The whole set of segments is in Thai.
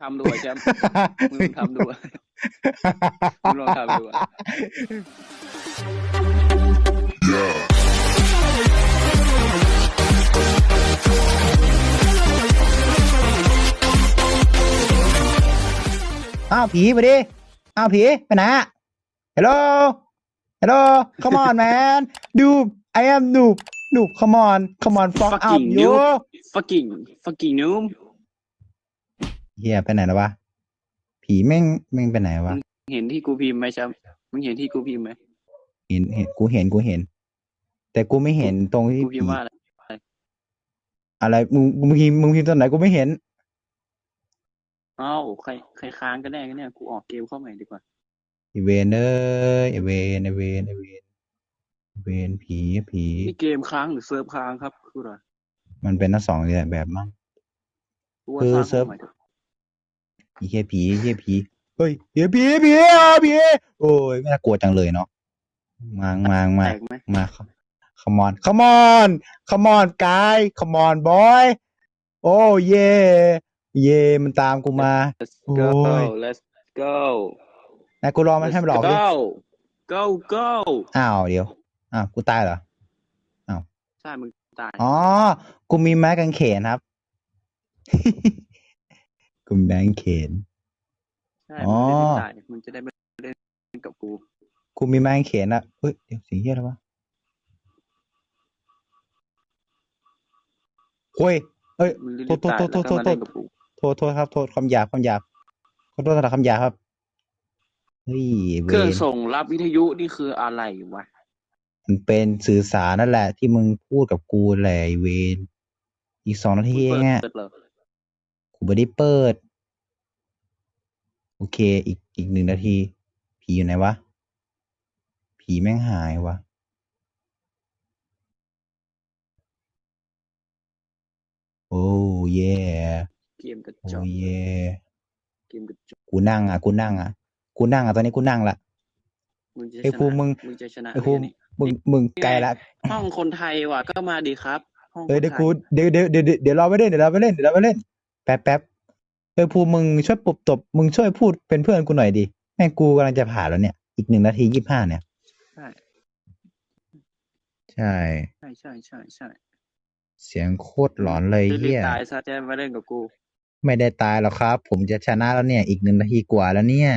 ทำดูอะแชมป์มึงทำดูอะมึงลองทำดูอะอ้าวผีไปดิอ้าวผีไปไหนอะ Hello Hello Come on man Noob I am noob noob Come on Come on fuck up Fucking you noob fucking fucking noob เฮียไปไหนแล้ววะ ผีแม่งแม่งไปไหนวะ เห็นที่กูพิมพ์ไหมแชมป์มึงเห็นที่กูพิมพ์ไหมเห็นเห็นกูเห็นกูเห็น แต่กูไม่เห็นตรงที่กูพิผีมพ์ว่าอะไรอะไรมึงมึงพิมพ์มึงพิมพ์ตอนไหนกูไม่เห็นเอ้าใครใครค้างกันแน่กันเนี่ยกูออกเกมเข้าใหม่ดีกว่าไอเวนเอ้ยไอเวนไอเวนไอเวนไอ้เวนผีผีนี่เกมค้างหรือเซิร์ฟค้างครับคืออะไรมันเป็นทั้งสองแบบมั้งกูว่าคือสร้างเซิร์ฟใหม่เถ อะไอ้เฮียผีไอ้เฮียผีเฮ้ยเฮียผีผีอะผีโอ้ยไม่น่ากลัวจังเลยเนาะมามามาแตกไหมมา come on come on come on guy come on boy โอ้เย่เย่มันตามกูมา let's โอ้ go ย let's go นะกูรอมันให้มันหลอกดิ go go go อ้าวเดี๋ยวอ้าวกูตายเหรอใช่มึงตาย อ๋อกูมีไม้กางเขนครับ กูมีไม้กางเขน ใช่อ๋มึองจะได้ตายมึงจะได้ไม่เล่นกับกูกูมีไม้กางเขนอะเฮ้ยเดี๋ยวเสียงเฮียอะไรวะโอ้ยเอ้ยมึงรีบโทษๆตายโทษแล้วก็มาโทษเล่นกับกูโทษโทษครับโทษคำหยาบคำหยาบขอโทษสำหรับคำหยาบครับเฮ้ยเวเครื่องรส่งรับวิทยุนี่คืออะไรวะมันเป็นสื่อสารนั่นแหละ ที่มึงพูดกับกูแหละไอ้เวนอีกสองนาทีมึงเองเปิดอะเปิดเหรอ กูไม่ได้เปิด โอเค อีกอีกหนึ่งนาที ผีอยู่ไหนวะ ผีแม่งหายวะโอ้เย่เกมกระโอ้จอกเย่เกมกระจอกกูนั่งอะ กูนั่งอะ กูนั่งอะ ตอนนี้กูนั่งละ มึงจะไอ้ชภูนะมิมึง มึงจะชนะไอ้ภูมินี่มึงมึงไกลละ ห้องคนไทยว่ะก็มาดีครับห้องเออคนเดี๋ยวไทกูยเดี๋ยวเดี๋ยวเดี๋ยวเดี๋ยวเดี๋ยวเราไปเล่นเดี๋ยวเราไปเล่นเดี๋ยวเราไปเล่น แป๊บแป๊บเออภูมิมึงช่วยปบตบ มึงช่วยพูดเป็นเพื่อนกูหน่อยดิแม่งกูกำลังจะผ่านแล้วเนี่ย อีกหนึ่งนาทียี่สิบห้าเนี่ย ใช่ใช่ ใช่ใช่ใช่ใช่เสียงโคตรหลอนเลยรีบเฮียๆตายซะจะมาเล่นกับกูไม่ได้ตายหรอกครับ ผมจะชนะแล้วเนี่ย อีกหนึ่งนาทีกว่าแล้วเนี่ย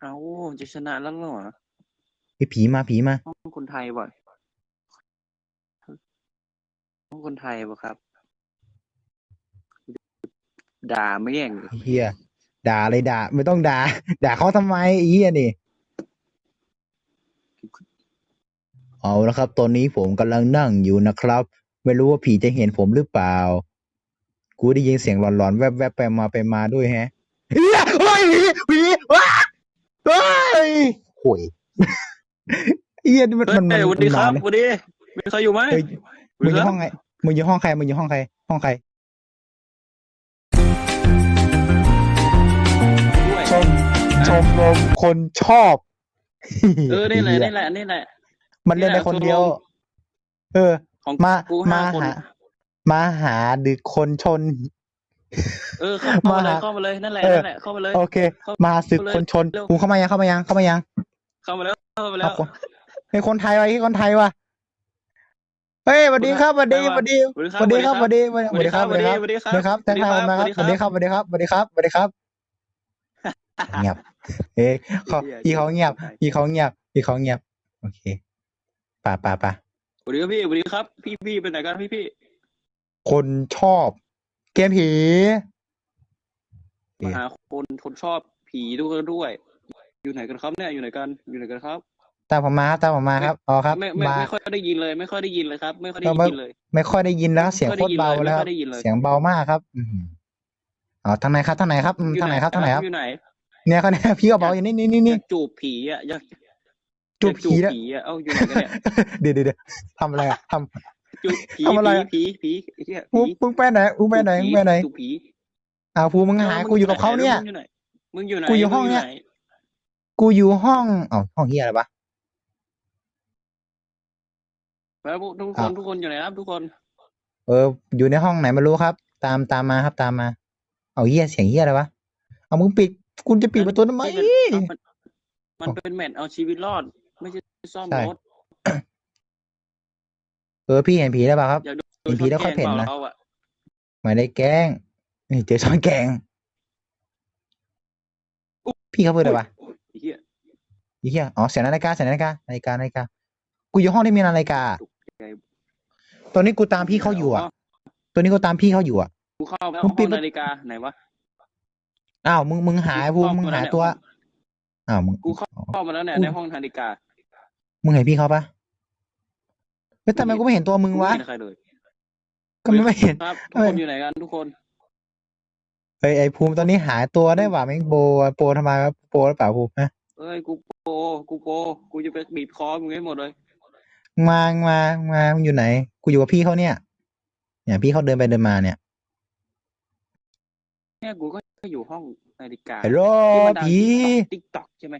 เอ้าจะชนะแล้วเหรอไอ้ผีมาผีมา ห้องคนไทยว่ะห้องคนไทยป่ะครับ ด่าไม่แย่งเลยไอ้เฮียด่าเลยด่า ไม่ต้องด่า ด่าเขาทำไมไอ้เฮียนี่เอาละครับ ตอนนี้ผมกำลังนั่งอยู่นะครับ ไม่รู้ว่าผีจะเห็นผมหรือเปล่า กูได้ยินเสียงหลอนๆ แวบๆไปมาไปมาด้วยแฮะเฮ้ยเฮ้ยผีผีว้าเฮ้ยโหยเฮียนี่มันเฮ้ยมันมันสวัสดีครับมันสวัสดีมีใครอยู่ไหมเฮ้ยมึงอยู่ห้องไงมึงอยู่ห้องใครมึงอยู่ห้องใคร ห้องใคร มรมคนชอบเออนี่แหละเยนี่แหละนี่แหละ มันเล่นในคนเดียวนี่แหละเออของมากูห้ามาคนหามาหาดึกคนชน เออเข้าเข้ามาเลยมาเข้ามาเลยนั่นแหละเออนั่นแหละเข้ามาเลยโอเคเข้ามาศึกเลยคนชนเร็วกูเข้ามายังเข้ามายังเข้ามายัง เข้ามาแล้วเข้ามาแล้วเอาคนเฮ้ยคนไทยวะเฮ้ยคนไทยวะเฮ้ยสวัสดีครับสวัสดีสวัสดีสวัสดีครับสวัสดีสวัสดีครับสวัสดีครับสวัสดีครับสวัสดีครับทักทายมาครับสวัสดีครับสวัสดีครับสวัสดีครับสวัสดีครับ เงียบเฮ้ยเขาพี่เขาเงียบพี่เขาเงียบพี่เขาเงียบ โอเคป่าป่าป่าสวัสดีครับพี่สวัสดีครับ พี่พี่เป็นไหนกันพี่พี่ คนชอบ เกมผีมาหาคนคนชอบผีด้วยด้วย อยู่ไหนกันครับเนี่ย อยู่ไหนกัน อยู่ไหนกันครับ ตามผมมาครับ ตามผมมาครับ อ๋อครับ ไม่ไม่มาไม่ค่อยได้ยินเลย ไม่ค่อยได้ยินเลยครับ ไม่ค่อยได้เราไม่ยินเลย ไม่ค่อยได้ยินแล้ว เสียงโคตรเบาแล้วครับไม่ค่อยได้ยินเลยเสียงเบามากครับ อืม อ๋อทางไหนครับทางไหนครับอืมทางไหนครับทางไหนครับ อยู่ไหน เนี่ยเขาเนี่ยพี่ก็บอกอยู่นี่นี่นี่อนี่ยากจูบผีอะอยากจูบผีอยากแล้วผีอะเอ้าอยู่ไหนกันเนี่ยเดี๋ยวเดี๋ยวเดี๋ยวทำอะไรอะท จูบผีทำอะไรอะผีผีผีเหี้ยำมึงมึงไปไหนมึงไปไหนมึงไปไหนจูบผีอ้าวภูมึงหายกูอยู่กับเขาเนี่ย มึงอยู่ไหนกูอยู่ห้องเนี่ย มึไหกูอยู่ห้องอ๋อห้องเฮียอะไรวะ แล้วทุกคอ้านวทุกคนอยู่ไหนครับทุกคน เออ อยู่ในห้องไหนไม่รู้ครับ ตามตามมาครับตามมา เอาเฮียเสียงเฮียอะไรวะ เอามึงปิดคุณจะปิดประตูทำไมที่เป็นมันมันเป็นแมตช์เอาชีวิตรอด ไม่ใช่ซ่อมใช่ รถเออพี่เห็นผีได้ป่ะครับ อยากดูมีผีแล้วค่อยเห็นนะเราอะไม่ได้แกล้งนี่เจอช้อนแกง พี่เขาพูดอะไรวะอุ๊ยไอ้เหี้ยไอ้เหี้ยอ๋อเสียงนาฬิกาเสียงนาฬิกานาฬิกานาฬิกากูอยู่ห้องที่มีนาฬิกา ตอนนี้กูตามพี่เขาอยู่อะ ตัวนี้กูตามพี่เขาอยู่อะ กูเข้าแล้วมึงปิห้ดองนาฬิกาไหนวะ อ้าวมึงมึงหายภูมิมึงหายตัวอ้าวมึงกูเข้าเข้ามาแล้วเนี่ยกู ในห้องนาฬิกามึงเห็นพี่เขาปะเฮ้ยทำไมกูไม่เห็นตัวมึงวะไม่เห็นใครเลยก็ไม่เห็น ครับทุกเอ้ยคนอยู่ไหนกันทุกคน เฮ้ยไอ้ภูมิตอนนี้หายตัวได้ว่ะแม่งโบอะโปรทำไมวะโปรหรือเปล่าภูมิฮะเอ้ยกูโปกูโปกูจะไปบีบคอมึงให้หมดเลยมามามามึงอยู่ไหน กูอยู่กับพี่เขาเนี่ย เนี่ย พี่เขาเดินไปเดินมาเนี่ย เนี่ยกูก็อยู่ห้องนาฬิกาฮัลโหลที่มันดังผีติ๊กต็อกใช่ไหม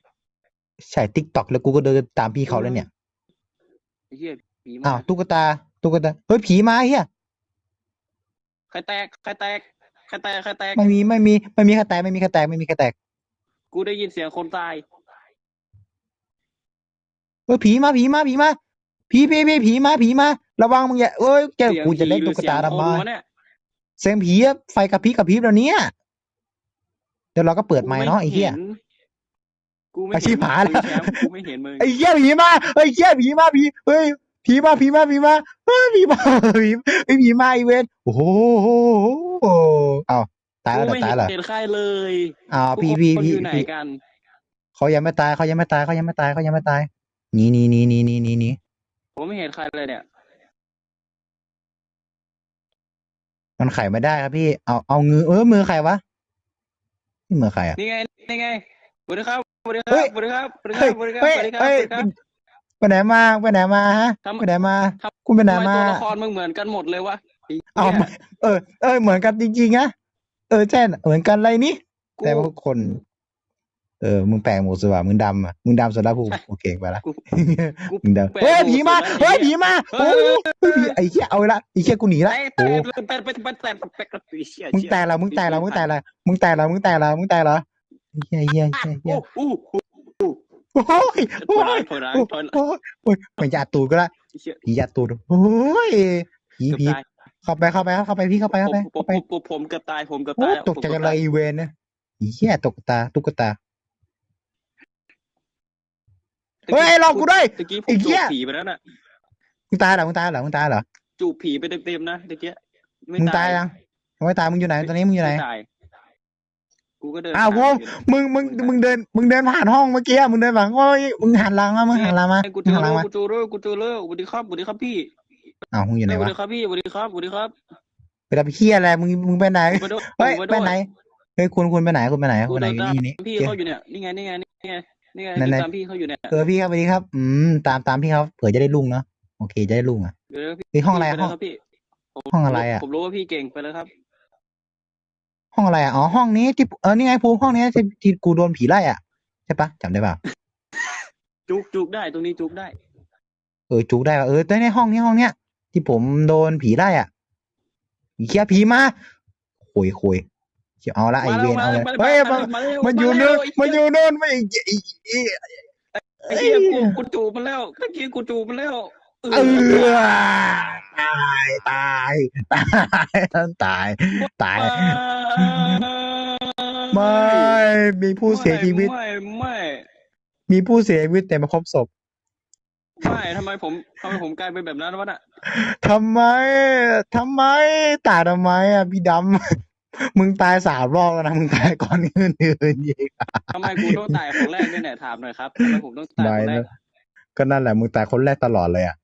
ใช่ติ๊กต็อกแล้วกูก็เดินตามพี่เขาแล้วเนี่ยไอ้เหี้ยผีมาอ้าวตุ๊กตาตุ๊กตาเฮ้ยผีมาเฮียใครแตกใครแตกใครแตกใครแตกไม่มีไม่มีไม่มีใครแตกไม่มีใครแตกไม่มีใครแตกกูได้ยินเสียงคนตายเฮ้ยผีมาผีมาผีมาผีผีผีผีมาผีมา ระวังมึงอย่าเอ้ยเจ้าเสียงกูจะเล่นผีหรืตุ๊อกเสียตางทำคไมนวะ เนี่ยเสียงผีอะไฟกระพริบกระพริบแล้วเนี่ยเดี๋ยวเราก็เปิดไมค์เนาะไอ้เหี้ย กูไม่อาชีเห็พนหามึงแล้วแชมป์กูไม่เห็นมึงไอ้เหี้ยผีมาไอ้เหี้ยผีมาผีเฮ้ยผีมาผีมาผีมาเฮ้ยผีมาผีไอ้ยผีมาไอเวนโอ้โหเอาตายกูแล้วไม่ตายแล้วเห็นใครเลยอ้าวทุกพี่คนพี่อพี่ยู่ไหนพี่กันเขายังไม่ตายเขายังไม่ตายเขายังไม่ตายเขายังไม่ตายหนีหนีหนีหนีหนีหนีหนีผมไม่เห็นใครเลยเนี่ย มันไขไม่ได้ครับพี่ เอาเอามือเออมือใครวะนี่มือใครอะ นี่ไงนี่ไงสวัสดีครับสวัสดีคเฮ้รับยสวัสดีครับสวัสดีคเฮ้รัยบสวัสดีครับเฮ้ยสวัสดีครับเฮ้ยสวัสดีครับ ไปไหนมาไปไหนมาฮะทำ ไปไหนมาทำคุณไปไหนทำไมมาตัวละครมึงเหมือนกันหมดเลยวะไเอาหี้ยเออเออเหมือนกันจริงๆนะเออใช่น่ะเหมือนกันอะไรนี่กูแต่ว่าคน เออ มึงแปลงหมดสิว่ะมึงดำอะ มึงดำสุดแล้วภูมิโอเคไปละกูกูมึงดำแปลงเฮ้ยหมดผีมาสุดแล้วเฮ้ยไอ้เหี้ผียมาเฮ้โอ้ยยเฮ้ยผีไอ้เหี้ยเอาละไอ้เหี้ยกูหนีละแต่โอ้แต่แต่แต่แต่แต่แต่แต่เชี่ยมึงเชี่ยแต่ละมึงแต่ละมึงแต่ละมึงแต่ละมึงแต่ละมึงแต่ละเฮียเฮียเฮียเฮีโอ้ยโหโอ้ยถโอ้อยหลังยถอยหลังโอ้ถอยหลังยโอ้ยมันยัดตูดก็ละเชี่ยผียัดตูดโอ้ยผีเกือบผีตายเข้าไปเข้าไปเข้าไปพี่เข้าไปเข้าไปผมเข้าไปผมผมผมเกือบตายผมเกือบโอ้ตายแล้วตกใจผมกันบเลตายอีเวนนะเฮียตกตาตุ๊กตา เฮ้ยหลอกกูด้วยตะกี้ผไอ้มเหี้จูบย ผีไปแล้วน่ะมึงตายเหรอมึงตายเหรอมึงตายเหรอจูบผีไปเต็มๆนะตะกี้ไม่มึงตายยังมึงไม่ตายมึงอยู่ไหนตอนนี้มึงอยู่ไหน ม่ตายกูก็เดินอ้าวผ่นโว้ยอยู่มึงมึงมึงเดินมึงเดินผ่านห้องเมื่อกี้มึงเดินผ่านโอ้ยมึงหันหลังมามึงหันหลังมาเนี่ยกูมึเจงอหันหลัแล้งวมากูเจอแล้วกูเจอแล้วสวัสดีครับสวัสดีครับพี่อ้าวมึงอยู่ไหนสวัสวะดีครับพี่สวัสดีครับสวัสดีครับไปทำเฮียอะไรมึงมึงไปไหนกูไปด้วยเฮ้ยกูไปด้วยไหนเฮ้ยคุณคุณไปไหนคุณไปไหนกูคุณไปไหนเดินตามนี่นี่พี่เขาอยู่เนี่ยนี่ไงนี่ไงนี่ไง นี่ไงไหนๆเดินตามพี่เขาอยู่เนี่ยเออพี่ครับสวัสดีครับ อืมตามตามพี่เขาเผื่อจะได้ลุ่งเนาะโอเคจะได้ลุ่งอะเดี๋ยวนะพี่เฮ้ยห้องอะไรปห้เลองยครับพี่ผมห้องอะไรอะ ผมรู้ว่าพี่เก่งไปแล้วครับห้องอะไรอะอ๋อห้องนี้ที่เออนี่ไงภูมิห้องนี้ที่ที่กูโดนผีไล่อะใช่ปะจำได้เปล่าจุกจุกได้ตรงนี้จุกได้เออจุกได้ป่ะเออในห้องนี้ห้องเนี้ยที่ผมโดนผีไล่อะผีเคียผีมาโคุยคุย เดี๋ยวเอาละไอเวนเอาเลยเฮ้ยมันมาเร็วมันอยู่านู่เร็นวมันอยู่นู่นไม่ไอ้ไอ้ไอ้เหี้ยกูกูจูบมันแล้วตะกี้กูจูบมันแล้วเอเอออตายตายตายตายตายไม่มีผู้เสียชีวิตไม่ไม่มีผู้เสียชีวิตแต่ไม่ครบศพไม่ทำไมผมทำไมผมกลายเป็นแบบนั้นวะน่ะทำไมทำไมตายทำไมอะพี่ดำ มึงตายสามรอบแล้วนะมึงตายก่อนอื่นอื่นอีกทำไมกูต้องตายคนแรกด้วยเนี่ยถามหน่อยครับทำไมผมต้องตายไม่คนแรนะกก็นั่นแหละมึงตายคนแรกตลอดเลยอะ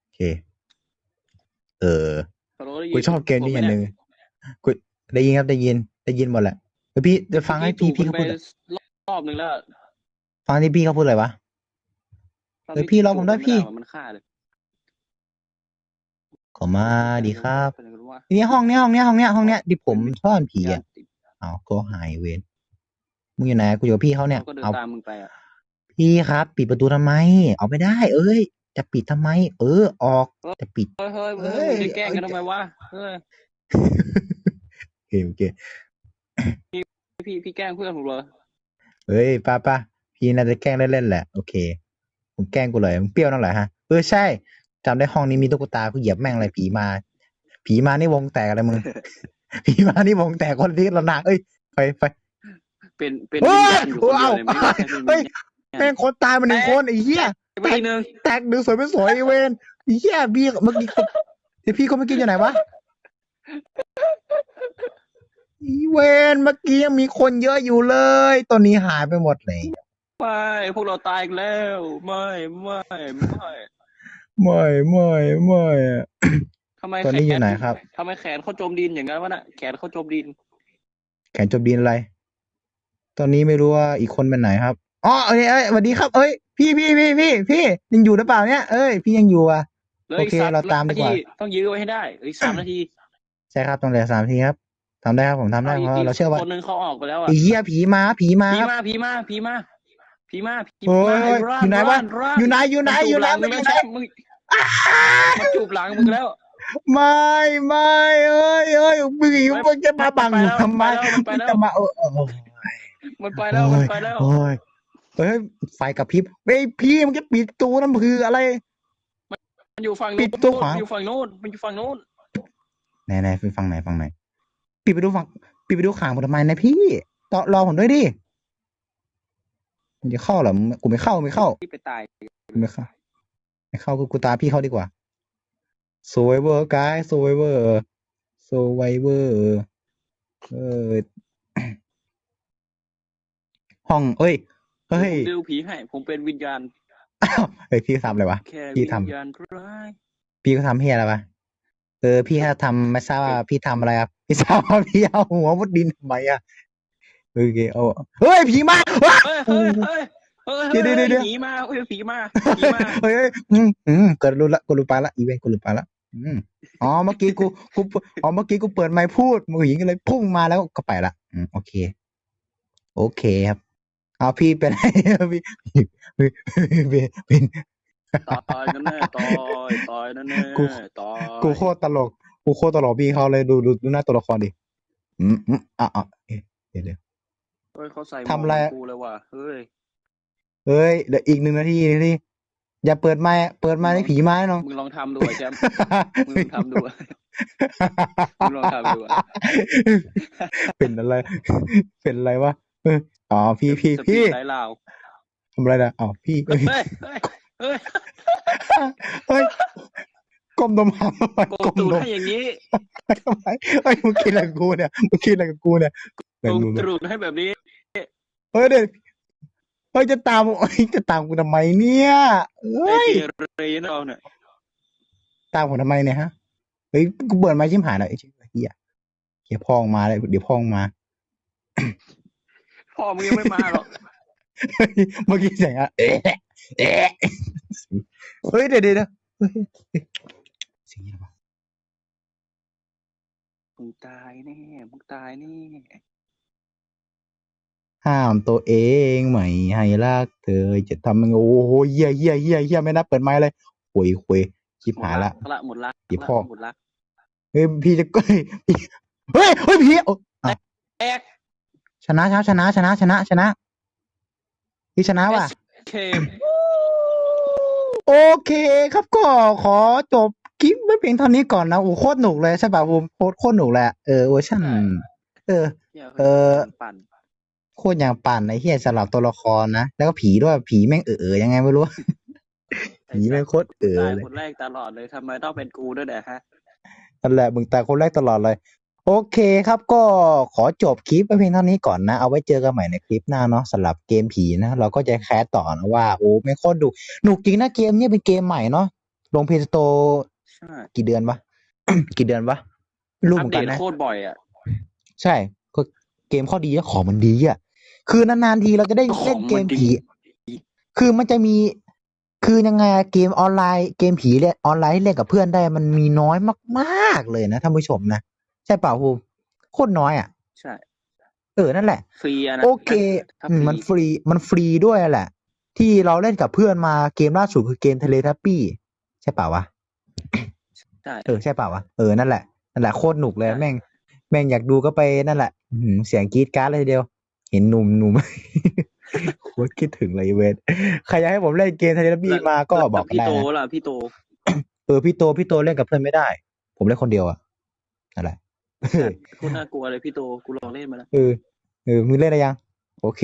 โอเค เออฮัลโหลได้ยิกูชอบเกมนี้อย่างหนึ่งกูได้ยินครับได้ยิน ได้ยินหมดแหละเดี๋ยวพี่จะฟังให้พี่พี่เขาพูดไปรอบหนึ่งแล้วฟังที่พี่เขาพูดอะไรวะเฮ้ยพี่รอผมด้วยพี่ มันฆ่าเลย ขอมาดีครับเป็นไงรู้วะทีนี้ห้องเนี้ยห้องเนี้ยห้องเนี้ยห้องเนี้ยที่ผมซ่อนผีอะเอาก็หายเวรมึงอยู่ไหนกูอยู่กับพี่เขาเนี่ยเขาก็เดินเอาตามมึงไปอะพี่ครับ ปิดประตูทำไม เอาไม่ได้ เอ้ย จะปิดทำไม เออ ออกจะปิดเฮ้ยเฮ้ยเอ้เฮ้ยยมึงจะแกล้งกันทำไมวะเฮ้ยโอเคโอเคพี่พี่แกล้งเพื่อนผมเหรอเฮ้ยป้าป้าพี่น่าจะแกล้งเล่นๆแหละ โอเคผมแกล้งกูเลยมึงเปรี้ยวนั่นแหละฮะเออใช่ จำได้ห้องนี้มีตุ๊กตากูเหยียบแม่งอะไรผีมา ผีมานี่วงแตกอะไรมึง ผีมานี่วงแตกคนที่เราหนักเอ้ยไปไปเป็นเป็นเฮ้วิญยญาณอยู่คนเดียวเลยเอ้าไม่ใช่เป็นเฮ้วิยญญาณแม่งคนตายมาหนึ่งคนไอ้เหี้ย ไปอีกหนึ่งแตกดูสวยไม่สวยไอ้เวนไอ้เหี้ยพี่เมื่อกี้เขาเดี๋ยวพี่เขาเมื่อกี้อยู่ไหนวะไอีเวนเมื่อกี้ยังมีคนเยอะอยู่เลย ตอนนี้หายไปหมดเลย ไม่พวกเราตายอีกแล้ว ไม่ไม่ไม่ ไม่ไม่ไม่อะ ทำไมตอนนี้แขอยู่ไหนครับ ทำไมแขนเขาจมดินอย่างนั้นวะน่ะแขนเขาจมดิน แขนจบดินอะไร ตอนนี้ไม่รู้ว่าอีกคนเป็นไหนครับอ๋อเอ้ยเอ้ยสวัสดีครับ เอ้ย พี่พี่พี่พี่พี่ยังอยู่หรือเปล่าเนี่ยเอ้ยพี่ยังอยู่อะเหลยโอเคเราตามดีกว่าต้องยื้อไว้ให้ได้เหลืออีกสามนาทีใช่ครับต้องเหลือสามทีครับทำได้ครับผมทำได้เพราะเราเชื่อว่าคนหนึ่งเขาออกไปแล้วอะ ไอ้เหี้ยผีมาผีมาผีครับ มาผีมาผีมา ผีมาผีโอ้มายไอ้ร่าอยู่ไหนวะ ร่าร่าอยู่ไหนอยู่ไหนอยู่ไหนมันมันจูอบหยู่ลังไหนมึงไม่ใช่มึงมันจูบหลังมึงแล้ว ไม่ไม่เอ้ยเอ้ยมึงอีกมึงจะมาบังไปแล้วทำไมไปแล้วมึงจะมาเออเออมันไปแล้วมันไปแล้วโอ้ยเฮ้ยไฟกับพริบเฮ้ยพี่มันจะปิดประตูนั่นคืออะไร มันอยู่ฝั่งปินู้ดนตัวขวามันอยู่ฝั่งนู้นมันอยู่ฝั่งนู้นไหนไหนไปฟังไหนฟังไหนปิดไปดูฟังปิดไปดูขางผมทำไมนะพี่รอรอผมด้วยดิ มันจะเข้าเหรอกูไม่เข้าไม่เข้าที่ไปตายกูไม่เข้าไม่เข้ากูกูตามพี่เข้าดีกว่า survivor guy survivor survivor เออห้อง เอ้ยเฮ้ยผมดูผีให้ผมเป็นวิญญาณอ้าวเฮ้ยพี่ทำอะไรวะแค่พี่วิทำญญาณร้ายพี่ก็ทำเฮียอะไรวะเออพี่ถ้าทำไม่ทราบว่าพี่ทำอะไรครับ พี่ทราบว่าพี่เอาหัวมุดดินทำไมอะ โอเคเอาเฮ้ยผีมาว้าเฮ้ยเฮ้ยเฮ้ยเฮ้ยเดี๋ยวเดี๋ยวเดี๋ยว ผีมาเฮ้ยผีมาผีมาเฮ้ยเฮ้ยอืมอืมกูรู้ละกูรู้ไปละอีเวนกูรู้ไปละอืมอ๋อเมื่อกี้กูกูอ๋อเมื่อกี้กูเปิดไมค์พูดมือหญิงก็เลยพุ่งมาแล้วก็ไปละอืมโอเค โอเคครับเอาพี่เป็นไรพี่พี่พี่เป็น ตายนั่นแน่ตายตายนั่นแน่กู ตายกูโคตรตลก กูโคตรตลกพี่เขาเลยดูดูดูหน้าตัวละครดิ อืมอืมอะอะเอ๊ะเดี๋ยวเดี๋ยว เฮ้ยเขาใส่ทำอะไรหมวกเหมืนกูเลยว่ะเฮ้ยเฮ้ยเดี๋ยวอีกหนึ่งนาทีนี่อย่าเปิดไมค์เปิดไมค์ให้ผีมาแน่น้อง มึงลองทำดูไอ้แจมมึงลองทำดูอะ มึงลองทำดูอะเป็นอะไร เป็นอะไรวะเอออ๋อพี่พี่สปีพี่ดไร้ลาวทำอะไรนะอ๋อพี่เอ้ยเฮ้ยเฮ้ยเฮ้ยเฮ้ยก้มนมหาทำไมโกก้มตูดนมให้อย่างนี้ ทำไมเฮ้ยมึงคิดอะไรกับกูเนี่ยมึงคิดอะไรกับกูเนี่ย โกเป็นมึงตูดให้แบบนี้ เฮ้ยเดี๋ยวเฮ้ยจะตามเฮ้ยจะตามกูทำไมเนี่ยเฮ้ไอ้ยเกเรเราเนี่ยตามผมทำไมเนี่ยฮะเฮ้ยกูเปิดไม้ชิมหายหน่อยไอ้เหี้ยเฮียเฮียพ่องมาเลยเดี๋ยวพ่องมา พ่อมึงยังไม่มาหรอกเฮ้ยเมื่อกี้เสียงอะเอ๊ะเอ๊ะเฮ้ยเดี๋ยวเดี๋ยวเดี๋ยวเฮ้ยเสียงอะไรวะมึงตายแน่มึงตายแน่ ห้ามตัวเองไม่ให้รักเธอจะทำยังไงโอ้โหเฮียเฮียเฮียเฮียไม่นับเปิดไม้เลยคุยคุยชิบหายละ หมดละหมดละเดี๋ยวพ่อ หมดละเฮ้ยพี่จะเฮ้ยพี่เฮ้ยเฮ้ยพี่โอ้อะแอกชนะชนะชนะชนะชนะชนะพี่ชนะว่ะ เคโอเคครับก็ขอจบคลิปไว้เพียงเท่านี้ก่อนนะโอ้โคตรหนุกเลยใช่ป่ะผมโคตรโคตรหนุกเลยอะเออเวอร์ชันเออเออ ปั่น โคตรอย่างปั่นไอ้เฮียสลับตัวละครนะ แล้วก็ผีด้วยผีแม่งเออเออยังไงไม่รู้ ผีแม่งโคตรเออตายเลยคนแรกตลอดเลยทำไมต้องเป็นกูด้วยเนี่ยฮะ นั่นแหละมึงตายคนแรกตลอดเลย โอเคครับก็ขอจบคลิปไว้เพียงเท่านี้ก่อนนะ เอาไว้เจอกันใหม่ในคลิปหน้าเนาะสำหรับเกมผีนะ เราก็จะแคสต่อนะว่าโอ้ไม่งโคตรดุหนุกจริงนะเกมเนี้ยเป็นเกมใหม่เนาะลงเพลย์สโตร์ใช่กี่เดือนวะ กี่เดือนวะไม่รู้อัเหปมือนเดกันตนะ โคตรบ่อยอะ ใช่ก็เกมข้อดีอะของมันดีอะ คือนานๆทีเราจะได้ของเล่นเกมมันดีผี คือมันจะมี คือยังไงอะเกมออนไลน์เกมผีเล่นออนไลน์ที่เล่นกับเพื่อนได้ มันมีน้อยมากๆเลยนะท่านผู้ชมนะ ใช่เปล่าภูมิโคตรน้อยอะใช่ เออนั่นแหละ ฟรีอะนะ โอเคถ้าอืมฟรีมันฟรี มันฟรีด้วยแหละ ที่เราเล่นกับเพื่อนมาเกมล่าสุดคือเกมเทเลทัปปี้ใช่เปล่าวะ ใช่ เออใช่เปล่าวะ เออนั่นแหละ นั่นแหละโคตรหนุกเลยใช่แม่ง แม่งอยากดูก็ไปนั่นแหละอื้อหือเสียงกรีดกราร์ดเลยทีเดียว เห็นหนุ่มหนุ่มโคตรคิดถึงเลยเวทใครอยากให้ผมเล่นเกมไทยรัฐบีมาก็บอกพี่ได้โตนะล่ะพี่โต เออพี่โตพี่โตเล่นกับเพื่อนไม่ได้ ผมเล่นคนเดียวอะนั่นแหละคุณน่ากลัวเลยพี่โตกูลองเล่นมาแล้วเออเออมึงเล่นอะไรยัง โอเค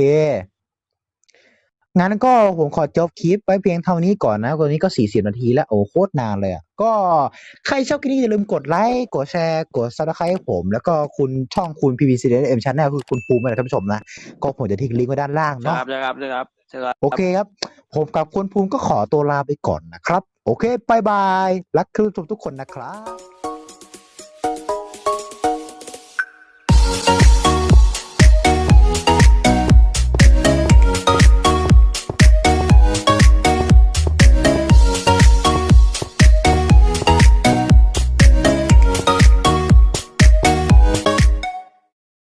งั้นก็ผมขอจบคลิปไว้เพียงเท่านี้ก่อนนะตอนนี้ก็สี่สิบนาทีแล้ว โอ้โคตรนานเลยอะ ก็ใครชอบคลิปนี้อย่าลืมกดไลค์ กดแชร์ กดซับสไครต์ให้ผม แล้วก็คุณช่องคุณ PBC M Channel คือคุณภูมินะท่านผู้ชมนะ ก็ผมจะทิ้งลิงก์ไว้ด้านล่างคเนาะ รับนะครับนะครับครับ โอเคครับ ผมกับคุณภูมิก็ขอตัวลาไปก่อนนะครับ โอเคบายบาย รักคือทุกคนนะครับ